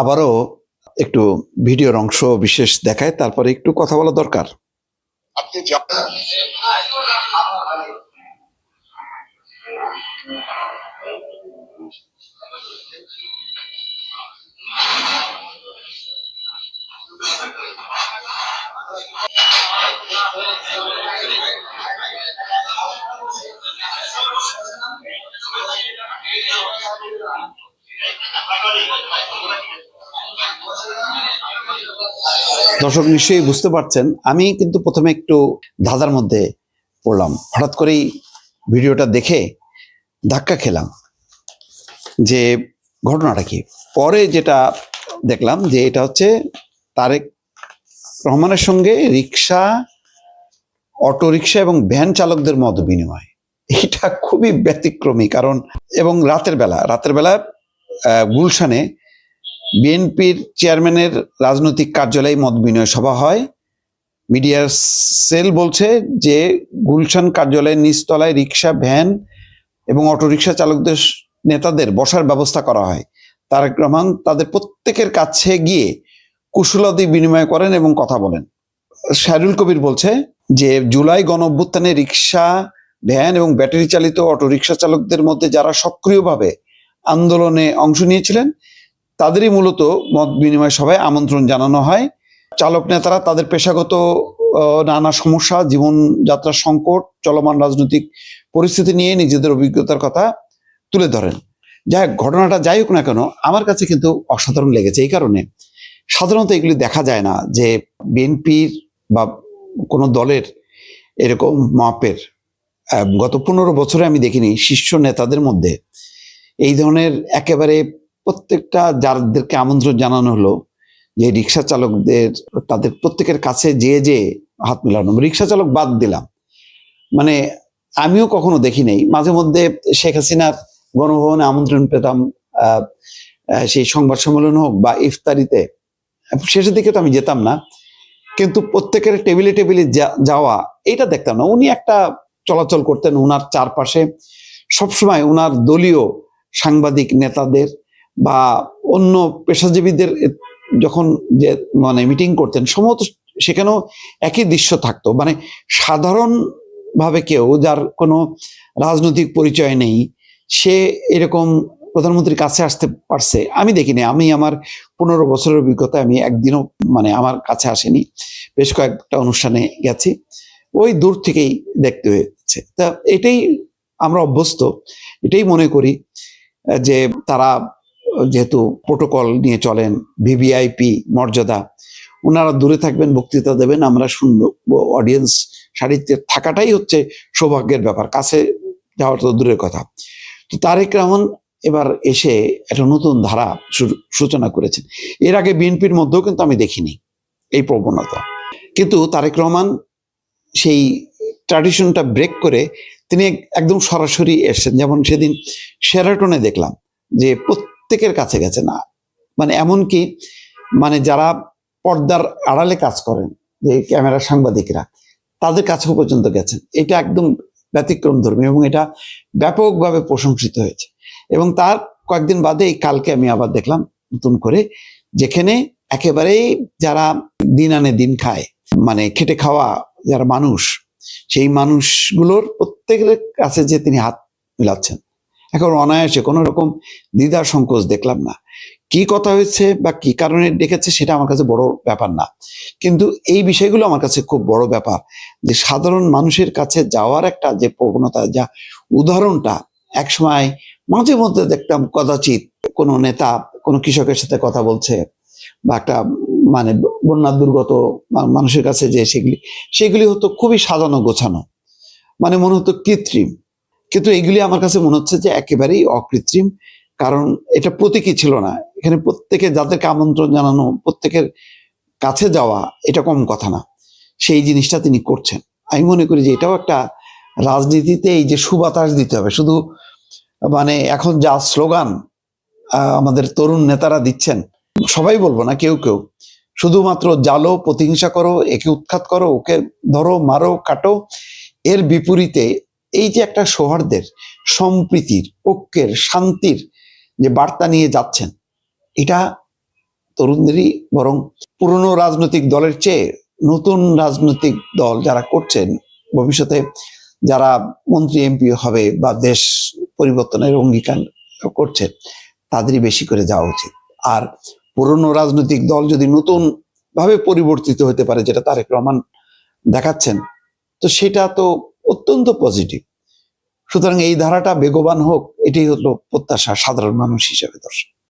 আবারও একটু ভিডিওর অংশ বিশেষ দেখায় তারপরে একটু কথা বলা দরকার। আপনি দর্শক নিশ্চয়ই বুঝতে পারছেন, আমি কিন্তু প্রথমে একটু ধাঁধার মধ্যে পড়লাম। হঠাৎ করেই ভিডিওটা দেখে ধাক্কা খেলাম যে ঘটনাটা কি। পরে যেটা দেখলাম যে এটা হচ্ছে তারেক রহমানের সঙ্গে রিক্সা অটো রিক্সা এবং ভ্যান চালকদের মত বিনিময়। এটা খুবই ব্যতিক্রমী কারণ এবং রাতের বেলা রাতের বেলা গুলশানে বিএনপির চেয়ারম্যানের রাজনৈতিক কার্যালয়ে মত বিনিময় সভা হয়। মিডিয়ার সেল বলছে যে, গুলশান কার্যালয়ের নিচতলায় রিক্সা, ভ্যান এবং অটোরিকশা চালকদের নেতাদের বসার ব্যবস্থা করা হয়। তারেক রহমান তাদের প্রত্যেকের কাছে গিয়ে কুশলাদি বিনিময় করেন এবং কথা বলেন। শাহরুল কবির বলছে যে, জুলাই গণ অভ্যুত্থানে রিক্সা, ভ্যান এবং ব্যাটারি চালিত অটোরিকশা চালকদের মধ্যে যারা সক্রিয়ভাবে আন্দোলনে অংশ নিয়েছিলেন তাদেরই মূলত মত বিনিময় সভায় আমন্ত্রণ জানানো হয়। চালক নেতারা তাদের পেশাগত নানা সমস্যা জীবনযাত্রার সংকট চলমান রাজনৈতিক পরিস্থিতি নিয়ে নিজেদের অভিজ্ঞতার কথা তুলে ধরেন। যাই হোক, ঘটনাটা যাই হোক না কেন আমার কাছে কিন্তু অসাধারণ লেগেছে এই কারণে। সাধারণত এগুলি দেখা যায় না যে বিএনপির বা কোনো দলের এরকম মাপের গত পনেরো বছরে আমি দেখিনি শীর্ষ নেতাদের মধ্যে। এই ধরনের একেবারে প্রত্যেকটা যাদেরকে আমন্ত্রণ জানানো হলো যে রিক্সা চালকদের, তাদের প্রত্যেকের কাছে যে যে হাত মিলানো, রিক্সা চালক বাদ দিলাম। মানে আমিও কখনো দেখি নাই। মাঝে মধ্যে শেখ হাসিনার গণভবনে আমন্ত্রণ পেতাম সেই সংবাদ সম্মেলন হোক বা ইফতারিতে, শেষের দিকে তো আমি যেতাম না। কিন্তু প্রত্যেকের টেবিলে টেবিলে যাওয়া এটা দেখতাম না। উনি একটা চলাচল করতেন, উনার চারপাশে সবসময় উনার দলীয় সাংবাদিক নেতাদের বা অন্য পেশাজীবীদের যখন যে মানে মিটিং করতেন, সম্ভবত সেখানেও একই দৃশ্য থাকতো। মানে সাধারণ ভাবে কেউ যার কোনো রাজনৈতিক পরিচয় নেই, সে এরকম প্রধানমন্ত্রীর কাছে আসতে পারছে, আমি দেখিনি। আমি আমার পনেরো বছরের অভিজ্ঞতা আমি একদিনও মানে আমার কাছে আসেনি। বেশ কয়েকটা অনুষ্ঠানে গেছি। ওই দূর থেকেই দেখতে হয়েছে। তা এটাই আমরা অভ্যস্ত, এটাই মনে করি, যে তারা যেহেতু প্রোটোকল নিয়ে চলেন ভিভিআইপি মর্যাদা ওনারা দূরে থাকবেন, বক্তৃতা দেবেন, আমরা শুনব অডিয়েন্স সারিতে থাকাটাই হচ্ছে সৌভাগ্যের ব্যাপার, কাছে যাওয়ার তো দূরের কথা। তো তারেক রহমান এবার এসে একটা নতুন ধারা সূচনা করেছেন। এর আগে বিএনপির মধ্যেও কিন্তু আমি দেখিনি এই প্রবণতা। কিন্তু তারেক রহমান সেই ট্র্যাডিশনটা ব্রেক করে তিনি একদম সরাসরি এসেছেন। যেমন সেদিন শেরাটনে দেখলাম যে প্রত্যেকের কাছে গেছে না। মানে এমনকি মানে যারা পর্দার আড়ালে কাজ করেন, যে ক্যামেরা সাংবাদিকরা, তাদের কাছেও পর্যন্ত গেছেন। এটা একদম ব্যতিক্রম ধর্মী এবং এটা ব্যাপকভাবে প্রশংসিত হয়েছে। এবং তার কয়েকদিন বাদে এই কালকে আমি আবার দেখলাম নতুন করে, যেখানে একেবারেই যারা দিন আনে দিন খায় মানে খেটে খাওয়া যারা মানুষ, সেই মানুষগুলোর প্রত্যেকের কাছে যে তিনি হাত মিলাচ্ছেন এখন অনায়াসে কোনো রকম দ্বিধা সংকোচ দেখলাম না। কি কথা হয়েছে বা কি কারণে ডেকেছে সেটা আমার কাছে বড় ব্যাপার না। কিন্তু এই বিষয়গুলো আমার কাছে খুব বড় ব্যাপার যে সাধারণ মানুষের কাছে যাওয়ার একটা যে প্রবণতা, যা উদাহরণটা একসময় মাঝে মধ্যে দেখতাম কদাচিৎ কোনো নেতা কোনো কৃষকের সাথে কথা বলছে বা একটা মানে বন্যা দুর্গত মানুষের কাছে যে সেগুলি সেগুলি হতো খুবই সাজানো গোছানো। মানে মনে হতো কৃত্রিম। কিন্তু এগুলি আমার কাছে মনে হচ্ছে যে একেবারেই অকৃত্রিম, কারণ এটা প্রতীকী ছিল না। এখানে প্রত্যেকে যাদেরকে আমন্ত্রণ জানানো, প্রত্যেকের কাছে যাওয়া, এটা কম কথা না। সেই জিনিসটা তিনি করছেন। আমি মনে করি যে এটাও একটা রাজনীতিতে এই যে সুবাতাস দিতে হবে। শুধু মানে এখন যা স্লোগান আমাদের তরুণ নেতারা দিচ্ছেন, সবাই বলব না, কেউ কেউ। শুধুমাত্র জালো প্রতিহিংসা করো, একে উৎখাত করো, ওকে ধরো, মারো, কাটো, এর বিপরীতে এই যে একটা সৌহার্দ্যের সম্প্রীতির, ঐক্যের, শান্তির যে বার্তা নিয়ে যাচ্ছেন, এটা তরুণদেরই বরং পুরনো রাজনৈতিক দলের চেয়ে নতুন রাজনৈতিক দল যারা করছেন, ভবিষ্যতে যারা মন্ত্রী, এমপি হবে বা দেশ পরিবর্তনের অঙ্গীকার করছে, তাদেরই বেশি করে যাওয়া উচিত। আর পুরনো রাজনৈতিক দল যদি নতুন ভাবে পরিবর্তিত হতে পারে, যেটা তারেক রহমান দেখাচ্ছেন, তো সেটা তো অত্যন্ত পজিটিভ সুতরাং এই ধারাটা বেগবান হোক এটাই হলো প্রত্যাশা সাধারণ মানুষ হিসেবে দর্শক।